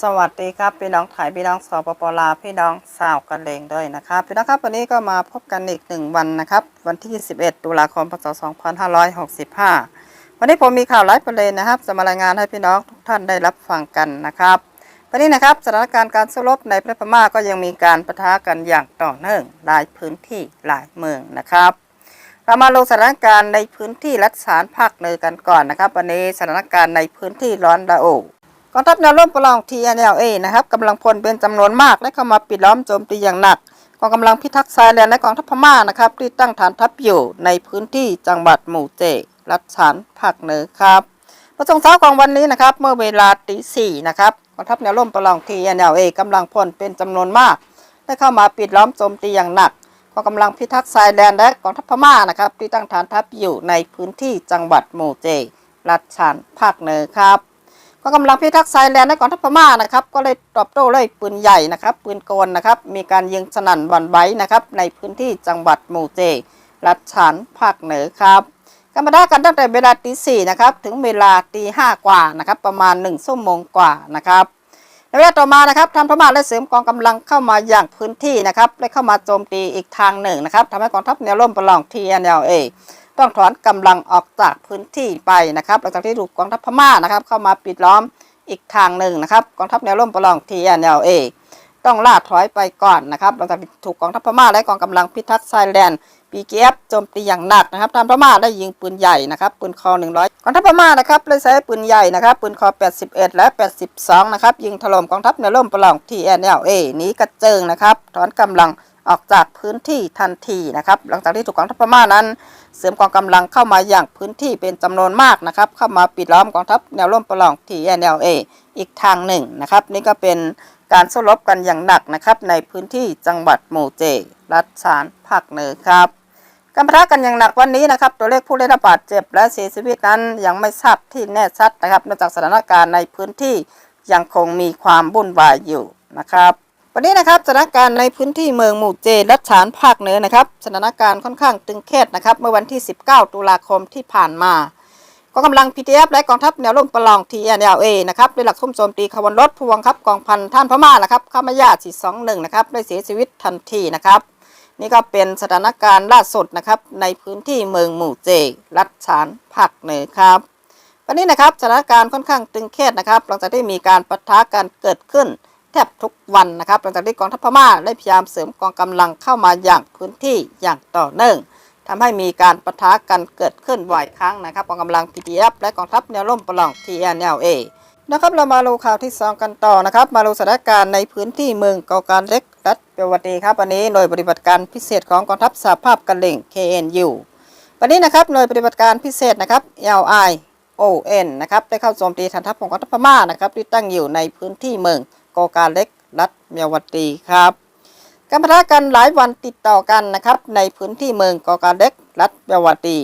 สวัสดีครับพี่น้องไทยพี่น้องสปปลาวพี่น้องสาวกันเลงด้วยนะครับพี่น้องครับวันนี้ก็มาพบกันอีกหนึ่งวันนะครับ วันที่21ตุลาคมพศ 2565 วันนี้ผมมีข่าวไลฟ์ประเด็นนะครับ จะมารายงานให้พี่น้องทุกท่านได้รับฟังกันนะครับวันนี้นะครับสถานการณ์การสู้รบในประเทศพม่าก็ยังมีการปะทะกันอย่างต่อเนื่องหลายพื้นที่หลายเมืองนะครับ เรามาลงสถานการณ์ในพื้นที่รัฐสารภาคเหนือกันก่อนนะครับ วันนี้สถานการณ์ในพื้นที่ร้อนระอุกองทัพแนวร่วมประลอง TNLA นะครับกำลังพลเป็นจำนวนมากและเข้ามาปิดล้อมโจมตีอย่างหนักกองกำลังพิทักษ์ชายแดนและกองทัพพม่านะครับที่ตั้งฐานทัพอยู่ในพื้นที่จังหวัดหมู่เจ รัฐสารภาคเหนือครับประสงค์เช้าของวันนี้นะครับ เมื่อเวลาตีสี่นะครับกองทัพแนวร่วมประลอง TNLA กำลังพลเป็นจำนวนมากได้เข้ามาปิดล้อมโจมตีอย่างหนัก กองกำลังพิทักษ์ชายแดนและกองทัพพม่านะครับ ที่ตั้งฐานทัพอยู่ในพื้นที่จังหวัดโมเจ รัฐฉานภาคเหนือครับกองกำลังพิทักษ์ชายแดนและกองทัพพม่านะครับก็เลยตอบโต้ด้วยปืนใหญ่นะครับปืนโกนนะครับมีการยิงสนั่นวันไหวนะครับในพื้นที่จังหวัดโมเจ รัฐฉานภาคเหนือครับการปะทะกันตั้งแต่เวลาตีสี่นะครับถึงเวลาตีห้ากว่านะครับประมาณหนึ่งชั่วโมงกว่านะครับ ในเวลาต่อมานะครับทางพม่าได้เสริมกองกำลังเข้ามาอย่างพื้นที่นะครับและเข้ามาโจมตีอีกทางหนึ่งนะครับทำให้กองทัพแนวร่วมประลอง TNLA ต้องถอนกำลังออกจากพื้นที่ไปนะครับหลังจากที่ถูกกองทัพพม่านะครับเข้ามาปิดล้อมอีกทางหนึ่งนะครับกองทัพแนวร่วมประลอง TNLA ต้องล่าถอยไปก่อนนะครับหลังจากถูกกองทัพพม่าและกองกำลังพิทักษ์ชายแดน PKF โจมตีอย่างหนักนะครับทางพม่าได้ยิงปืนใหญ่นะครับปืนคอ 100กองทัพพม่านะครับได้ใช้ปืนใหญ่นะครับปืนคอ 81 และ 82 นะครับยิงถล่มกองทัพแนวร่มประลอง TNLA หนีกระเจิงนะครับถอนกำลังออกจากพื้นที่ทันทีนะครับ หลังจากที่ถูกกองทัพพม่านั้น เสริมกองกำลังเข้ามาอย่างพื้นที่เป็นจำนวนมากนะครับ เข้ามาปิดล้อมกองทัพแนวร่มประลอง TNLA อีกทางหนึ่งนะครับ นี่ก็เป็นการสู้รบกันอย่างหนักนะครับในพื้นที่จังหวัดโมเจ รัฐฉานภาคเหนือครับ การประกันอย่างหนักวันนี้นะครับ ตัวเลขผู้ได้รับบาดเจ็บและเสียชีวิตนั้นยังไม่ทราบที่แน่ชัดนะครับเนื่องจากสถานการณ์ในพื้นที่ยังคงมีความวุ่นวายอยู่นะครับ วันนี้นะครับสถานการณ์ในพื้นที่เมืองหมู่เจรัชานภาคเหนือนะครับสถานการณ์ค่อนข้างตึงเครียดนะครับ เมื่อวันที่ 19 ตุลาคมที่ผ่านมากองกำลัง PTF และกองทัพแนวร่วมประลอง TNLA นะครับได้หลักทุ่มโจมตีขบวนรถผู้บังครับกองพันท่านพม่านะครับข้ามายา421 นะครับได้เสียชีวิตทันทีนะครับ นี่ก็เป็นสถานการณ์ล่าสุดนะครับ ในพื้นที่เมืองหมู่เจ รัฐฉานภาคเหนือครับวันนี้นะครับสถานการณ์ค่อนข้างตึงเครียดนะครับ หลังจากที่มีการปะทะกันเกิดขึ้นแทบทุกวันนะครับ หลังจากที่กองทัพพม่าได้พยายามเสริมกองกำลังเข้ามาอย่างพื้นที่อย่างต่อเนื่องทำให้มีการปะทะกันเกิดขึ้นบ่อยครั้งนะครับกองกำลัง PTF และกองทัพแนวร่มประลอง TNLA นะครับเรามาดูข่าวที่สองกันต่อนะครับ มาดูสถานการณ์ในพื้นที่เมืองเกาการเล็ก รัฐเปียววัดีครับวันนี้หน่วยปฏิบัติการพิเศษของกองทัพสหภาพกันเหล่ง KNU วันนี้นะครับหน่วยปฏิบัติการพิเศษนะครับ LI ON นะครับได้เข้าโจมตีฐานทัพของกองทัพพม่านะครับที่ตั้งอยู่ในพื้นที่เมืองเกการเล็กรัฐเมียวดีครับการปะทะกันหลายวันติดต่อกันนะครับในพื้นที่เมืองกอการเล็กรัฐเมียวดี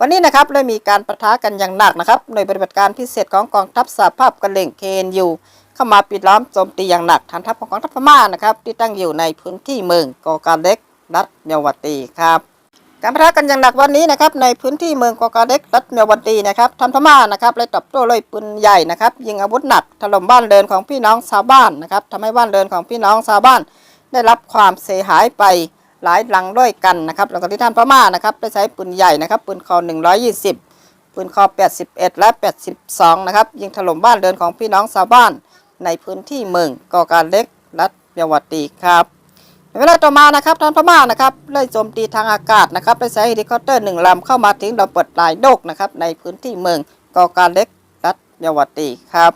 วันนี้นะครับได้มีการปะทะกันอย่างหนักนะครับหน่วยปฏิบัติการพิเศษของกองทัพสหภาพกันเหล่ง KNU เข้ามาปิดล้อมโจมตีอย่างหนักฐานทัพของกองทัพพม่านะครับที่ตั้งอยู่ในพื้นที่เมืองกอการเล็กรัฐเมียวดีครับการปะทะกันอย่างหนักวันนี้นะครับในพื้นที่เมืองกอกาเด็กรัฐเมียววัตีนะครับทำพม่านะครับเลยตอบโต้ด้วยปืนใหญ่นะครับยิงอาวุธหนักถล่มบ้านเรือนของพี่น้องชาวบ้านนะครับทำให้บ้านเรือนของพี่น้องชาวบ้าน ได้รับความเสียหายไปหลายหลังด้วยกันนะครับหลังจากที่ท่านพม่านะครับได้ใช้ปืนใหญ่นะครับปืนคอ 120 ปืนคอ 81 และ 82 นะครับยิงถล่มบ้านเรือนของพี่น้องชาวบ้าน ในพื้นที่เมืองกอการเล็กรัฐเมียวดีครับเวลาต่อมานะครับทางพม่านะครับเลยโจมตีทางอากาศนะครับได้ใช้เฮลิคอปเตอร์หนึ่งลำเข้ามาถึงเราเปิดลายโดกนะครับในพื้นที่เมืองกอการเล็กรัฐเมียวดีครับ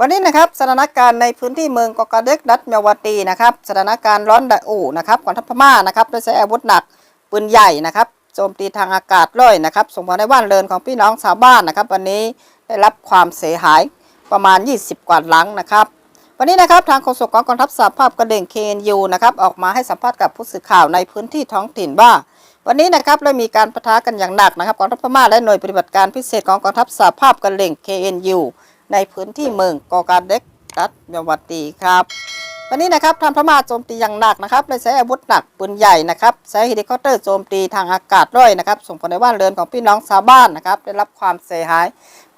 วันนี้นะครับสถานการณ์ในพื้นที่เมืองกอกาเด็กรัฐเมียวดีนะครับสถานการณ์ร้อนระอุนะครับกองทัพพม่านะครับได้ใช้อาวุธหนักปืนใหญ่นะครับโจมตีทางอากาศเลยนะครับส่งผลในบ้านเรือนของพี่น้องชาวบ้านนะครับ วันนี้ได้รับความเสียหาย ประมาณ 20 กว่าหลังนะครับ วันนี้นะครับทางโฆษกของกองทัพสหภาพกระเด่งเคนยูนะครับออกมาให้สัมภาษณ์กับผู้สื่อข่าวในพื้นที่ท้องถิ่นว่า วันนี้นะครับได้มีการปะทะกันอย่างหนักนะครับกองทัพพม่าและหน่วยปฏิบัติการพิเศษของกองทัพสหภาพกระเด่งเคนยูในพื้นที่เมืองกอการเด็กรัฐยมวตีครับ วันนี้นะครับทางพม่าโจมตีอย่างหนักนะครับได้ใช้อาวุธหนักปืนใหญ่นะครับใช้เฮลิคอปเตอร์โจมตีทางอากาศด้วยนะครับส่งผลในบ้านเรือนของพี่น้องชาวบ้านนะครับได้รับความเสียหาย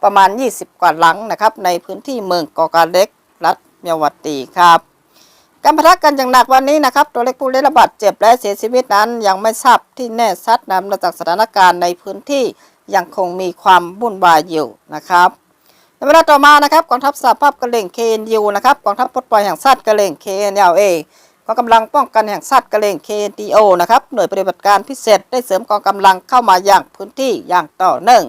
ประมาณ 20 กว่าหลังนะครับในพื้นที่เมืองกอกาเล็กรัฐเมียวัตตีครับการปะทะกันอย่างหนักวันนี้นะครับ ตัวเล็กผู้ได้รับบาดเจ็บและเสียชีวิตนั้นยังไม่ทราบที่แน่ชัดนำมาจากสถานการณ์ในพื้นที่ยังคงมีความวุ่นวายอยู่นะครับ ในเวลาต่อมานะครับกองทัพสหภาพกระเหรี่ยง KNU นะครับกองทัพปลดปล่อยแห่งชาติกระเหรี่ยง KNLA กองกำลังป้องกันแห่งชาติกระเหรี่ยง KNTO นะครับหน่วยปฏิบัติการพิเศษได้เสริมกองกำลังเข้ามาอย่างพื้นที่อย่างต่อเนื่อง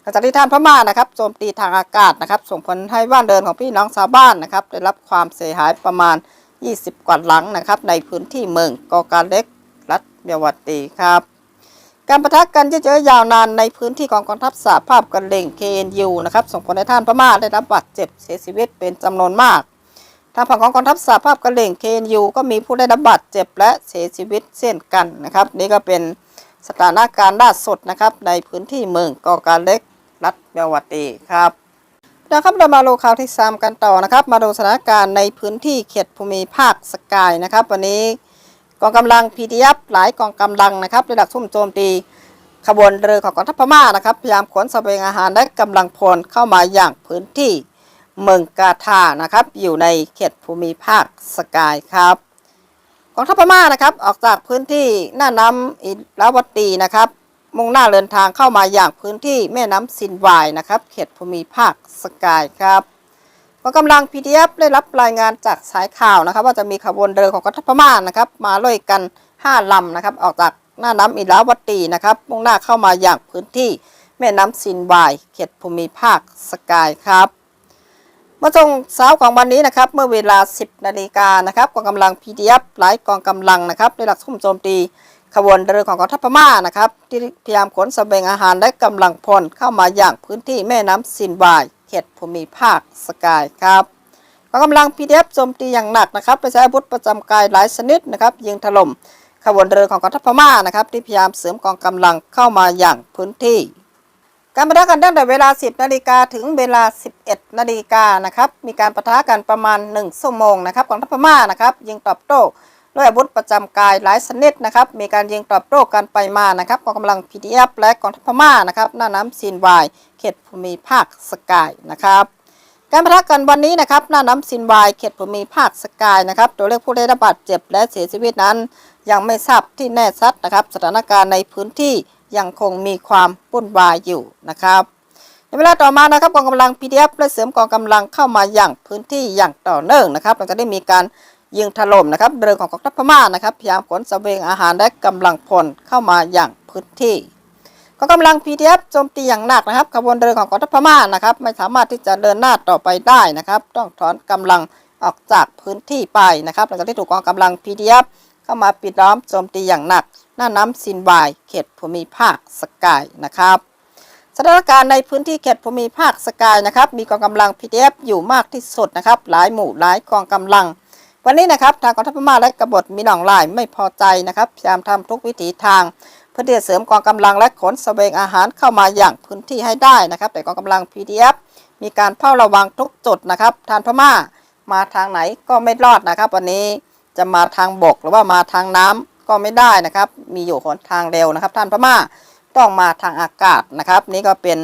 หลังจากที่ท่านพม่านะครับโจมตีทางอากาศนะครับ ส่งผลให้บ้านเดินของพี่น้องชาวบ้านนะครับ ได้รับความเสียหายประมาณ 20 กว่าหลังนะครับ ในพื้นที่เมืองกอกาเล็กรัฐเมียววัตตีครับ การประทะกันเยอะๆยาวนานในพื้นที่ของกองทัพสหภาพกะเหรี่ยง KNU นะครับส่งผลให้ท่านพม่าได้รับบาดเจ็บเสียชีวิตเป็นจำนวนมากทางฝั่งของกองทัพสหภาพกะเหรี่ยง KNU ก็มีผู้ได้รับบาดเจ็บและเสียชีวิตเช่นกันนะครับนี่ก็เป็นสถานการณ์ล่าสุดนะครับในพื้นที่เมืองกอกาเล็กรัฐเมียววัตตีครับนะครับเรามาดูข่าวที่สามกันต่อนะครับ มาดูสถานการณ์ในพื้นที่เขตภูมิภาคสกายนะครับ วันนี้ กองกำลัง PDF หลายกองกำลังนะครับได้ดักซุ่มโจมตีขบวนเรือของกองทัพพม่านะครับพยายามขนเสบียงอาหารและกำลังพลเข้ามาอย่างพื้นที่เมืองกาธานะครับ อยู่ในเขตภูมิภาคสกายครับกองทัพพม่านะครับออกจากพื้นที่หน้าน้ำอิราวตีนะครับ มุ่งหน้าเดินทางเข้ามาอย่างพื้นที่แม่น้ำซินวายนะครับ เขตภูมิภาคสกายครับ กองกำลัง PDF ได้รับรายงานจากสายข่าวนะครับ ว่าจะมีขบวนเรือของกองทัพพม่านะครับ มาล่ยกัน 5ลำนะครับ ออกจากหน้าน้ำอิราวตีนะครับมุ่งหน้าเข้ามาอย่างพื้นที่แม่น้ำซินวายเขตภูมิภาคสกายครับเมื่อช่วงเช้าของวันนี้นะครับเมื่อเวลา 10นาฬิกานะครับกองกำลัง PDF หลายกองกำลังนะครับได้หลักซุ่มโจมตีขบวนเรือของกองทัพพม่านะครับที่พยายามขนเสบียงอาหารและกำลังพลเข้ามาอย่างพื้นที่แม่น้ำซินวาย เขตภูมิภาคสกายครับกองกำลัง PDF โจมตีอย่างหนักนะครับไปใช้อาวุธประจำกายหลายชนิดนะครับ ยิงถล่มขบวนเรือของกองทัพพม่านะครับที่พยายามเสริมกองกำลังเข้ามาอย่างพื้นที่ การประทะกันตั้งแต่เวลา 10 นาฬิกาถึงเวลา 11 นาฬิกานะครับ มีการประทะกันประมาณ 1 ชั่วโมงนะครับของทัพพม่านะครับยิงตอบโต้ ด้วยอาวุธประจำกายหลายชนิดนะครับ มีการยิงตอบโต้กันไปมานะครับกองกำลัง PDF และกองทัพพม่านะครับหน้าน้ำซีนวาย เขตภูมิภาคสกายนะครับ การประทะกันวันนี้นะครับหน้าน้ำซินวายเขตภูมิภาคสกายนะครับ ตัวเลขผู้ได้รับบาดเจ็บและเสียชีวิตนั้น ยังไม่ทราบที่แน่ชัดนะครับ สถานการณ์ในพื้นที่ยังคงมีความวุ่นวายอยู่นะครับในเวลาต่อมานะครับกองกำลัง PDF และเสริมกองกำลังเข้ามาอย่างพื้นที่อย่างต่อเนื่องนะครับหลังจากได้มีการ ยิงถล่มนะครับเรือของกองทัพพม่านะครับพยายามขนเสบียงอาหารและกำลังพลเข้ามาอย่างพื้นที่กองกำลัง PDF โจมตีอย่างหนักนะครับขบวนเรือของกองทัพพม่านะครับ ไม่สามารถที่จะเดินหน้าต่อไปได้นะครับ ต้องถอนกำลังออกจากพื้นที่ไปนะครับหลังจากที่ถูกกองกำลัง PDF เข้ามาปิดล้อมโจมตีอย่างหนัก หน้าน้ำซินวายเขตภูมิภาคสกายนะครับสถานการณ์ในพื้นที่เขตภูมิภาคสกายนะครับ มีกองกำลัง PDF อยู่มากที่สุดนะครับ หลายหมู่หลายกองกำลัง วันนี้นะครับทางกองทัพพม่าและกบฏมีหนองลายไม่พอใจนะครับพยายามทำทุกวิถีทาง เพื่อที่จะเสริมกองกำลังและขนเสบียงอาหารเข้ามาอย่างพื้นที่ให้ได้นะครับ แต่กองกำลัง PDF มีการเฝ้าระวังทุกจุดนะครับ ทานพม่ามาทางไหนก็ไม่รอดนะครับ วันนี้จะมาทางบกหรือว่ามาทางน้ำก็ไม่ได้นะครับ มีอยู่หนทางเร็วนะครับ ท่านพม่าต้องมาทางอากาศนะครับ นี่ก็เป็น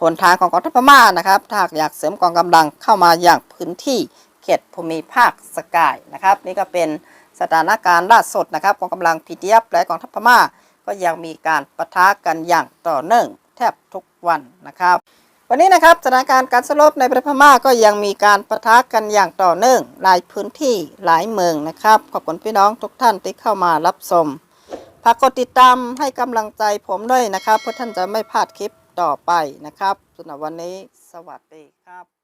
หนทางของกองทัพพม่านะครับถ้าอยากเสริมกองกำลังเข้ามาอย่างพื้นที่ ขตภูมิภาคสกายนะครับ นี่ก็เป็นสถานการณ์ล่าสุดนะครับกองกำลัง PDF และกองทัพพม่า ก็ยังมีการปะทะกันอย่างต่อเนื่องแทบทุกวันนะครับ วันนี้นะครับสถานการณ์การสลบในประเทศพม่าก็ยังมีการปะทะกันอย่างต่อเนื่องหลายพื้นที่หลายเมืองนะครับ ขอบคุณพี่น้องทุกท่านที่เข้ามารับชมฝากกดติดตามให้กำลังใจผมด้วยนะครับ เพื่อท่านจะไม่พลาดคลิปต่อไปนะครับสำหรับวันนี้สวัสดีครับ